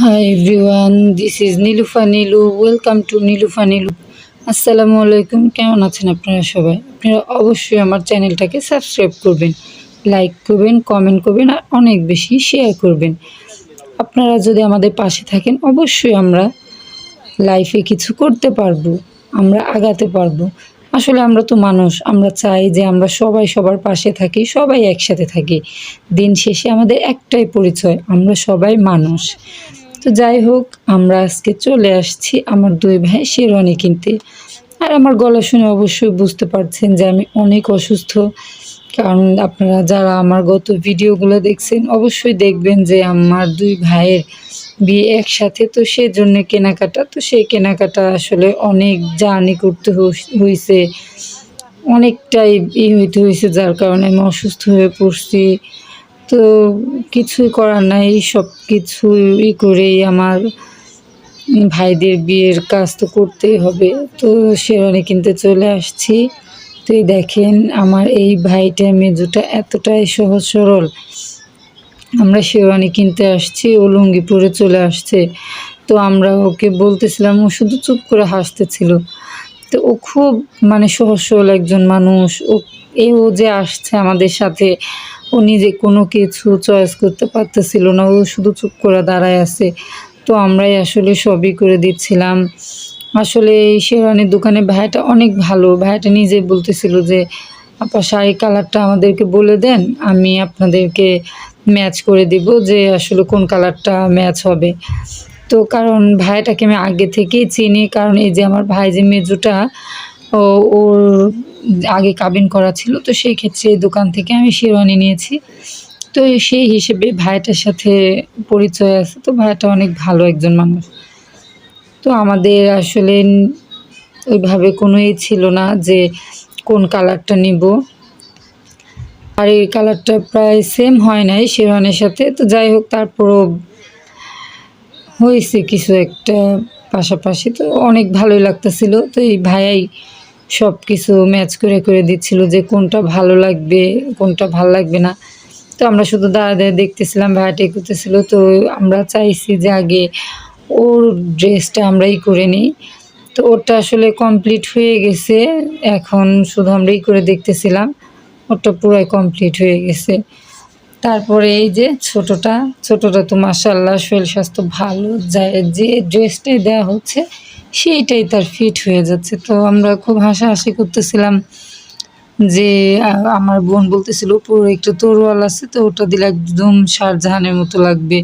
Hi everyone this is Nilufa Nilu welcome to Nilufa Nilu আসসালামু আলাইকুম কেমন আছেন আপনারা সবাই? আপনারা অবশ্যই আমার চ্যানেলটাকে সাবস্ক্রাইব করবেন লাইক করবেন কমেন্ট করবেন আর অনেক বেশি শেয়ার করবেন। আপনারা যদি আমাদের পাশে থাকেন, অবশ্যই আমরা লাইফে কিছু করতে পারব, আমরা আগাতে পারব। আসলে আমরা তো মানুষ, আমরা চাই যে আমরা সবাই সবার পাশে থাকি, সবাই একসাথে থাকি। দিন শেষে আমাদের একটাই পরিচয়, আমরা সবাই মানুষ। তো যাই হোক, আমরা আজকে চলে আসছি আমার দুই ভাই শেরওয়ানি কিনতে। আর আমার গলা শুনে অবশ্যই বুঝতে পারছেন যে আমি অনেক অসুস্থ। কারণ আপনারা যারা আমার গত ভিডিওগুলো দেখছেন, অবশ্যই দেখবেন যে আমার দুই ভাইয়ের বিয়ে একসাথে। তো সেজন্য কেনাকাটা, তো সেই কেনাকাটা আসলে অনেক জার্নি করতে হয়েছে অনেকটাই ই হইতে হয়েছে যার কারণে আমি অসুস্থ হয়ে পড়ছি। তো কিছুই করার নাই, সব কিছু ই করেই আমার ভাইদের বিয়ের কাজ তো করতেই হবে। তো শেরওয়ানি কিনতে চলে আসছি। তো দেখেন আমার এই ভাইটা মেজুটা এতটাই সহজ সরল। আমরা শেরওয়ানি কিনতে আসছি, ও লুঙ্গি পরে চলে আসছে। তো আমরা ওকে বলতেছিলাম, ও শুধু চুপ করে হাসতেছিল। তো ও খুব মানে সহজ সরল একজন মানুষ। ও এ ও যে আসছে আমাদের সাথে, ও নিজে কোনো কিছু চয়েস করতে পারতেছিল না। ও শুধু চুপ করে দাঁড়ায় আছে। তো আমরাই আসলে সবই করে দিচ্ছিলাম। আসলে এই শেরওয়ানির দোকানে ভাইটা অনেক ভালো। ভাইটা নিজে বলতেছিল যে, আপা শাড়ি কালারটা আমাদেরকে বলে দেন, আমি আপনাদেরকে ম্যাচ করে দিব যে আসলে কোন কালারটা ম্যাচ হবে। তো কারণ ভাইটাকে আমি আগে থেকেই চিনি, কারণ এই যে আমার ভাই যে মেজুটা, ও, ওর আগে কাবিন করা ছিল, তো সেই ক্ষেত্রে এই দোকান থেকে আমি শেরওয়ানি নিয়েছি। তো সেই হিসেবে ভাইটার সাথে পরিচয় আছে, তো ভাইটা অনেক ভালো একজন মানুষ। তো আমাদের আসলে ওইভাবে কোনোই ছিল না যে কোন কালারটা নিব। আর এই কালারটা প্রায় সেম হয় নাই শেরওয়ানের সাথে, তো যাই হোক, তারপরও হয়েছে কিছু একটা পাশাপাশি। তো অনেক ভালোই লাগতেছিল। তো এই ভাইয়াই সব কিছু ম্যাচ করে করে দিচ্ছিল যে কোনটা ভালো লাগবে, কোনটা ভালো লাগবে না। তো আমরা শুধু দাঁড়া দাঁড়িয়ে দেখতেছিলাম ভাইয়াটাই করতেছিল। তো আমরা চাইছি যে আগে ওর ড্রেসটা আমরাই করে নিই। তো ওরটা আসলে কমপ্লিট হয়ে গেছে। এখন শুধু আমরাই করে দেখতেছিলাম। ওরটা পুরাই কমপ্লিট হয়ে গেছে। তারপরে এই যে ছোটটা ছোটটা তো মাসাল্লাহ শরীর স্বাস্থ্য ভালো যায় যে ড্রেসটাই দেওয়া হচ্ছে, সেইটাই তার ফিট হয়ে যাচ্ছে। তো আমরা খুব হাসাহাসি করতেছিলাম যে আমার বোন বলতেছিল পুরো একটু তরোয়াল আছে তো, ওটা দিলে একদম শাহজাহানের মতো লাগবে।